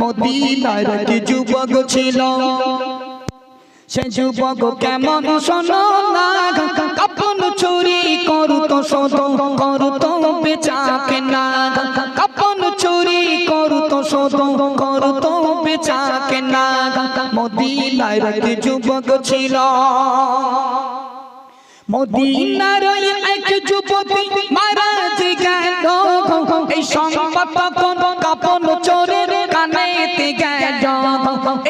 মদিনার যুবক ছিল, সে যুবক কেমন শোনো না? কাপন চুরি করতো শোধ করতো বেচাকে না কাপন চুরি করতো শোধ করতো বেচাকে না মদিনার যুবক ছিল, মদিনার এক যুবতী মারা গেল। এই সংবাদ তখন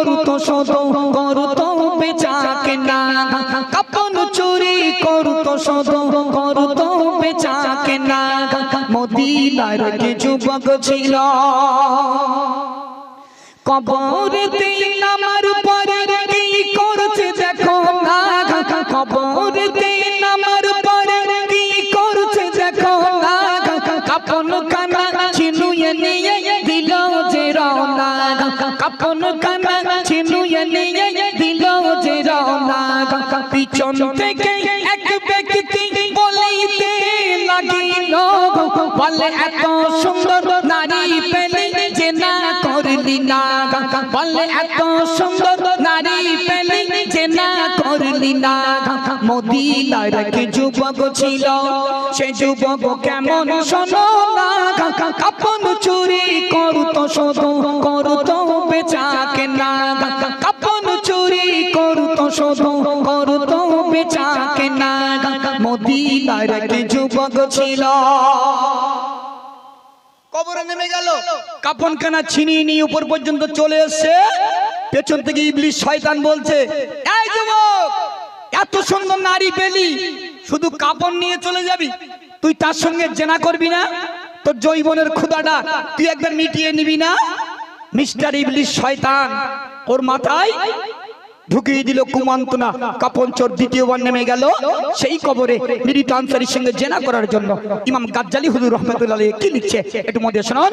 করতো শোধ করতো বেচাকে না কাপন চুরি করতো শোধ করতো বেচাকে না মদিনার কি যুবক ছিল। কবর দিন আমার পরে কাপন কানা ছিনুয়ে নিয়ে দিল যে রওনা পিছন থেকে এক ব্যক্তি বলিতে লাগিল বলে, এত সুন্দর নারী পেলে যে না করলি না বলে, এত সুন্দর নারী করলি না মদিনার কি যুবক ছিল? সে যুবক কেমন শোনো না। কাপন চুরি করতো শোধ করতো বেচাকে না কাপন চুরি করতো শোধ করতো বেচাকে না মদিনার কি যুবক ছিল? কবরে নেমে গেল। কাপন কানা ছিনিয়ে নিয়ে উপর পর্যন্ত চলে এসছে। পেছন থেকে ইবলিশ শয়তান বলছে, এই যুবক, এত সুন্দর নারী পেলি, শুধু কাপন নিয়ে চলে যাবি? তুই তার সঙ্গে জেনা করবি না? তোর জৈবনের ক্ষুদাটা তুই একবার মিটিয়ে নিবি না? মিস্টার ইবলিশ শয়তান ওর মাথায় ঢুকিয়ে দিল কুমন্তনা কাপন চোর দ্বিতীয়বার নেমে গেল সেই কবরে মিরিত আনসারির সঙ্গে জেনা করার জন্য। ইমাম গাজ্জালি হুজুর রহমতুল্লাহ কি লিখছে একটু মধ্যে শুনুন।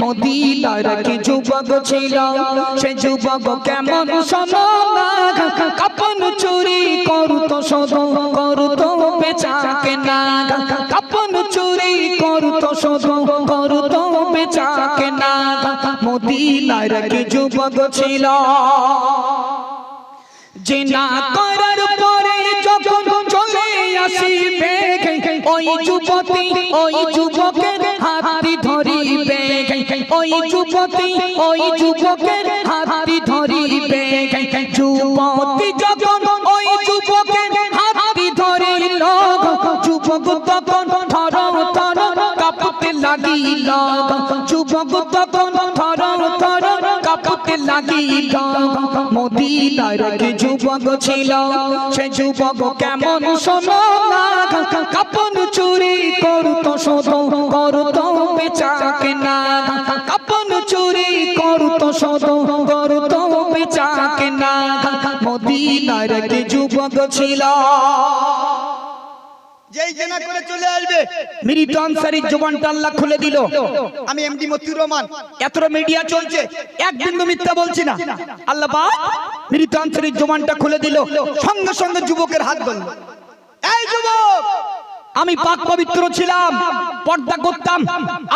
মদিনার কি যুবক ছিল? সে যুবক কেমন না কাপন চুরি করতো শোধ করতো বেচাকে না কাপন চুরি করতো শোধ করতো বেচাকে না মদিনার কি যুবক ছিল? জেনা করার পরে যখন চলে আসিবে ওই যুবতী যুবতী, ওই যুবকের হাতি ধরিবে। যুবতী যখন ওই যুবকের হাতি ধরিল, যুবক তখন থর থর কাঁপতে লাগিল। যুবক তখন থর থর কাঁপতে লাগিল। মদিনার কি যুবক ছিল, সে যুবক কেমন শোনো কাপন চুরি করতো শোধ করতো বেচাকে না কাপন চুরি করতো শোধ করতো বেচাকে না। মদিনার কি যুবক ছিল। যেই জেনা করে চলে আসবে মিরিট আনসারির জবানটা আল্লাহ খুলে দিল। আমি এমডি মতিউর রহমান। এতটা মিডিয়া চলছে এক বিন্দু মিথ্যা বলছি না। আল্লাহ পাক মৃত আনসারির জবানটা খুলে দিল সঙ্গে সঙ্গে যুবকের হাত ধরল। এই যুবক! আমি পাক পবিত্র ছিলাম পর্দা করতাম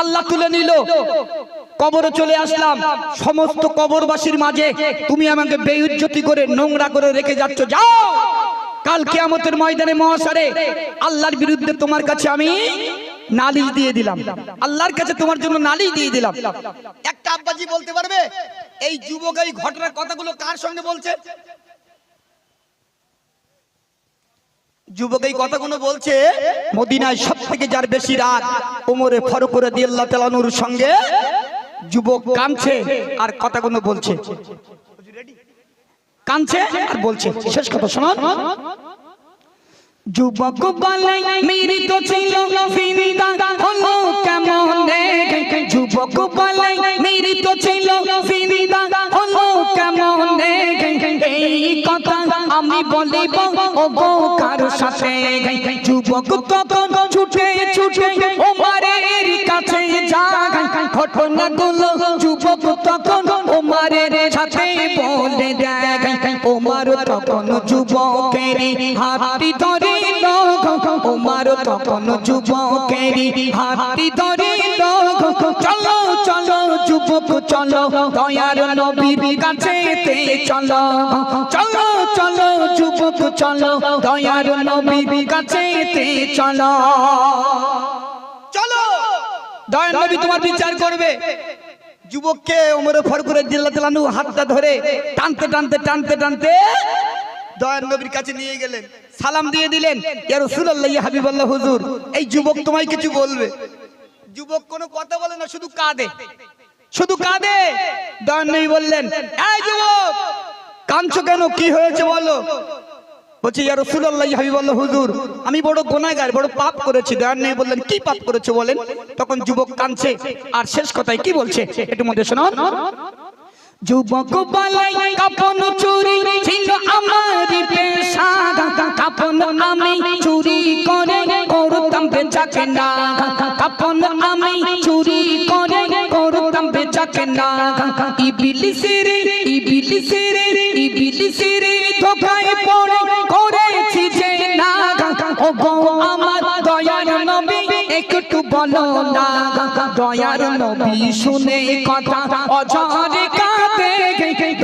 আল্লাহ তুলে নিল। কবরে চলে আসলাম। সমস্ত কবরবাসীর মাঝে তুমি আমাকে বেউজ্জতি করে নোংরা করে রেখে যাচ্ছ। যাও! কাল কিয়ামতের ময়দানে মহাসারে আল্লাহর বিরুদ্ধে তোমার কাছে আমি নালিশ দিয়ে দিলাম। আল্লাহর কাছে তোমার জন্য নালিশ দিয়ে দিলাম। একটা আব্বাজি বলতে পারবে? এই যুবক এই ঘটনার কথাগুলো কার সঙ্গে বলছে? যুবক এই কথাগুলো বলছে মদিনায় সব থেকে যার বেশি রাগ, ওমরে ফারুক করে দিয়াল্লাহ তালানুর সঙ্গে যুবক কাঁদছে আর কথাগুলো বলছে। কাঁদছে আর বলছে। শেষ কথা শোনান। যুবক বলে মেরি তো ছিল ফিরিদা হলো কেমন যুবক বলে মেরি তো ছিল ফিরিদা হলো কেমন এই কথা আমি বলিব ও গো কার সাথে। যুবক তখন ছুটে ছুটে ও তখন যুবকেরই হাতি ধরে ওমার তখন যুবকেরই হাতি ধরে চলো চলো যুবক, চলো, দয়ার নবীর কাছে চলো। চলো চলো যুবক, চলো, দয়ার নবীর কাছে চলো। চলো, দয়ার নবী তোমার বিচার করবে। যুবককে ওমরে ফরকুরে দিল্লা দিলানু হাতটা ধরে টানতে টানতে টানতে টানতে দয়ার নবীর কাছে নিয়ে গেলেন। সালাম দিয়ে দিলেন ইয়া রাসূলুল্লাহ ইয়া হাবিবাল্লাহ হুজুর এই যুবক তোমায় কিছু বলবে? যুবক কোনো কথা বলে না শুধু কাঁদে। শুধু কাঁদে? দয়ার নবী বললেন এই যুবক কাঁদছো কেন? কি হয়েছে বলো? বলছে ইয়া রাসূলুল্লাহ ইয়া হাবিবাল্লাহ হুজুর আমি বড় গুনাহগার বড় পাপ করেছি। দয়ার নবী বললেন কি পাপ করেছ বলেন? তখন যুবক কাঁদছে আর শেষ কথায় কি বলছে? একটু মধ্যে শোনান যুবক বালাই কাপন চুরি ছিল আমার পেশা। কাপন আমি চুরি করে করতাম বেচা কেনা। কাপন আমি চুরি করে করতাম বেচা কেনা। ইবিলিসের ইবিলিসের ইবিলিসের ধোকায় পড়ে করেছি যে না ও গো আমার দয়ার নবী, একটু বলো না দয়ার নবী শুনে কথা অজরে কাঁদে।